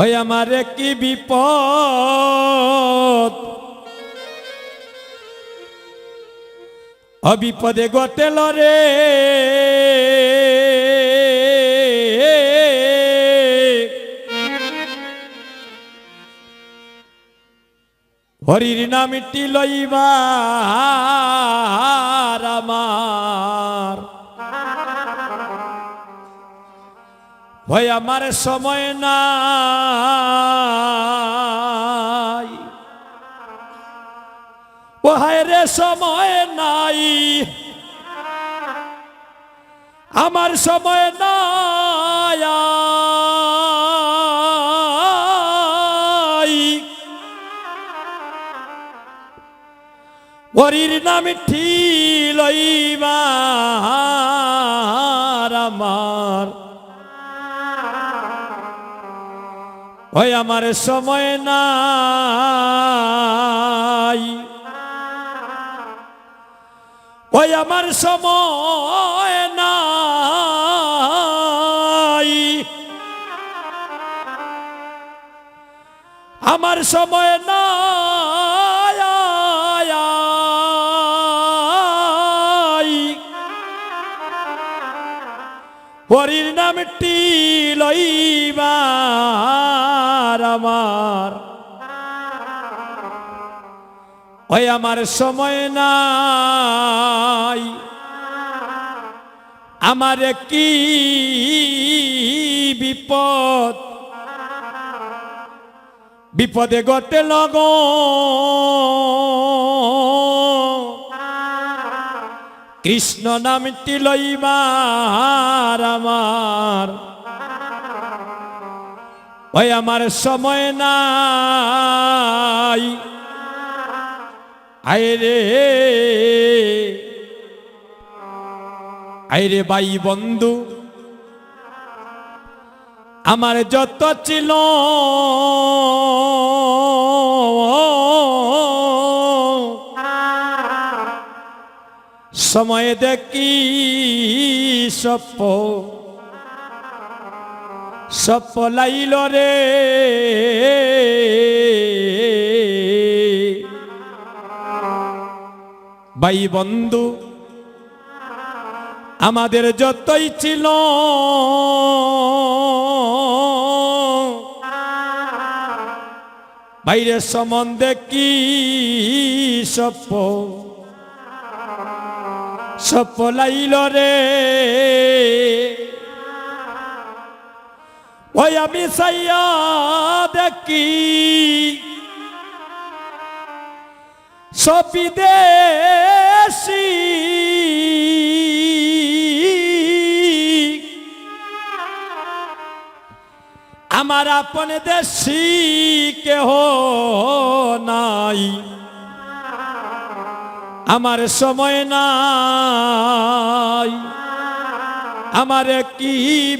ওই আমার কি বিপদ? অবিপদে গটেল রে। হরির নামটি লইবার আমার ভয় আমার সময় নাই। ও হায় রে, সময় নাই। আমার সময় নাই। হরির নাম ঠিলইবার ওই আমার সময় নাই। ওই আমার সময় নাই। আমার সময় নাই। হরির নামটি লইবার আমার। ওই আমার সময় নাই। আমার কি বিপদ? বিপদে গতে লগ কৃষ্ণ নামটি লইবার আমার। ওই আমার সময় নাই। আইরে আইরে বাই বন্ধু। আমার যত ছিল সময় দেখি সপ লাইল রে। ভাই বন্ধু আমাদের যতই ছিল বাইরের সম্বন্ধে কি সপ সপ লাইল রে। ওই আমি সাইয়া দেখি। সবিদেশি আমার আপন দেশি কেহ নাই। আমার সময় নাই। আমার কি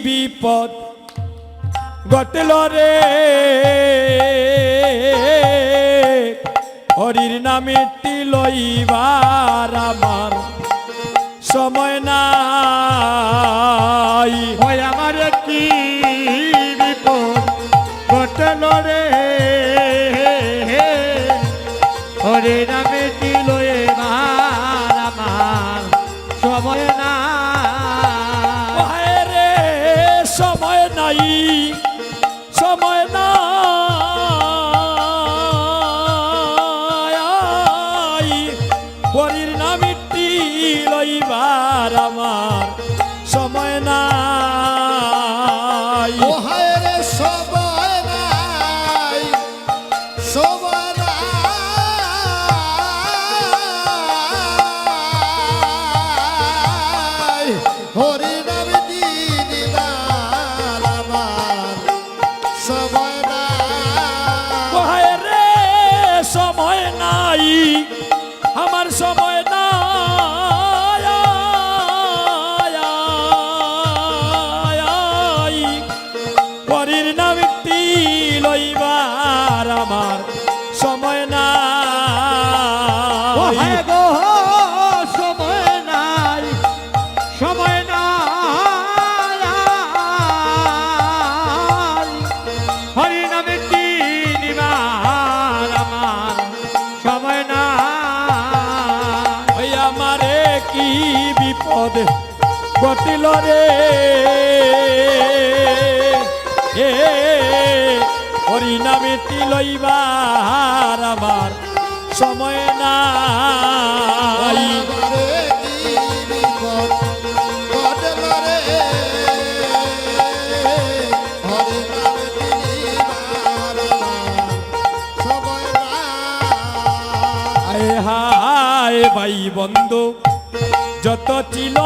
বিপদ ঘটল রে? হরির নামে লইবার আমার সময় নাই। হয় আমার কি বিপদ ঘটল রে? হরে নামে নাই ঘটিল রে। এ হরিনামে তিলইবার আমার সময় নাই। হায় ভাই বন্ধু। যত ছিল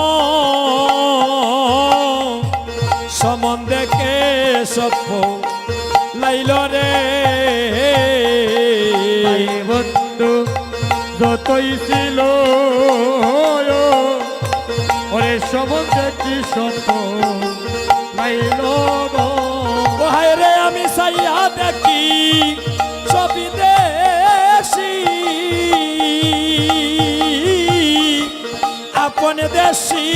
সম্বন্ধে কে সফ লাইল রে? বন্ধু যতই ছিল ওরে সমুদ্রে কি সত্য লাইল রে? আমি সাইয়া দেখি ছবি দেশি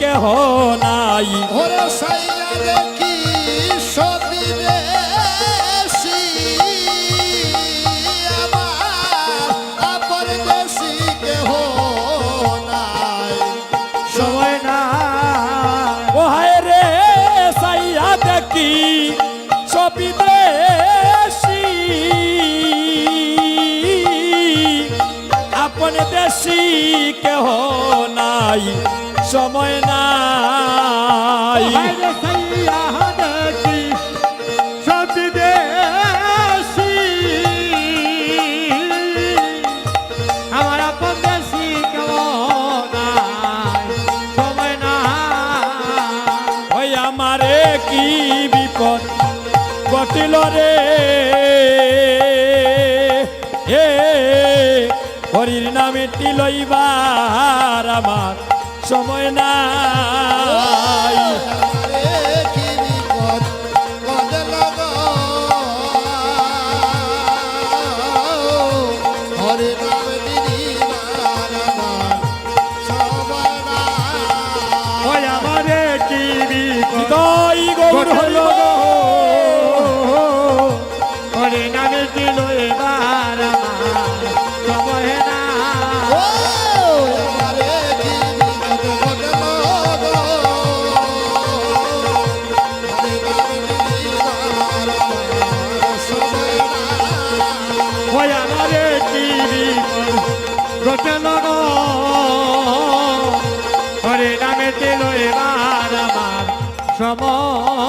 কেহ নাই। ওরে সাইয়া আপন দেশি কেহ নাই সময় নাই। বাইরে সাইয়া দেখি সবই হরির নামে তিলইবার আমার সময় নাই। আমারে ওই আমারে কি বিপদ ঘটল গো ওরে নামে তেল এবার আমার সময়।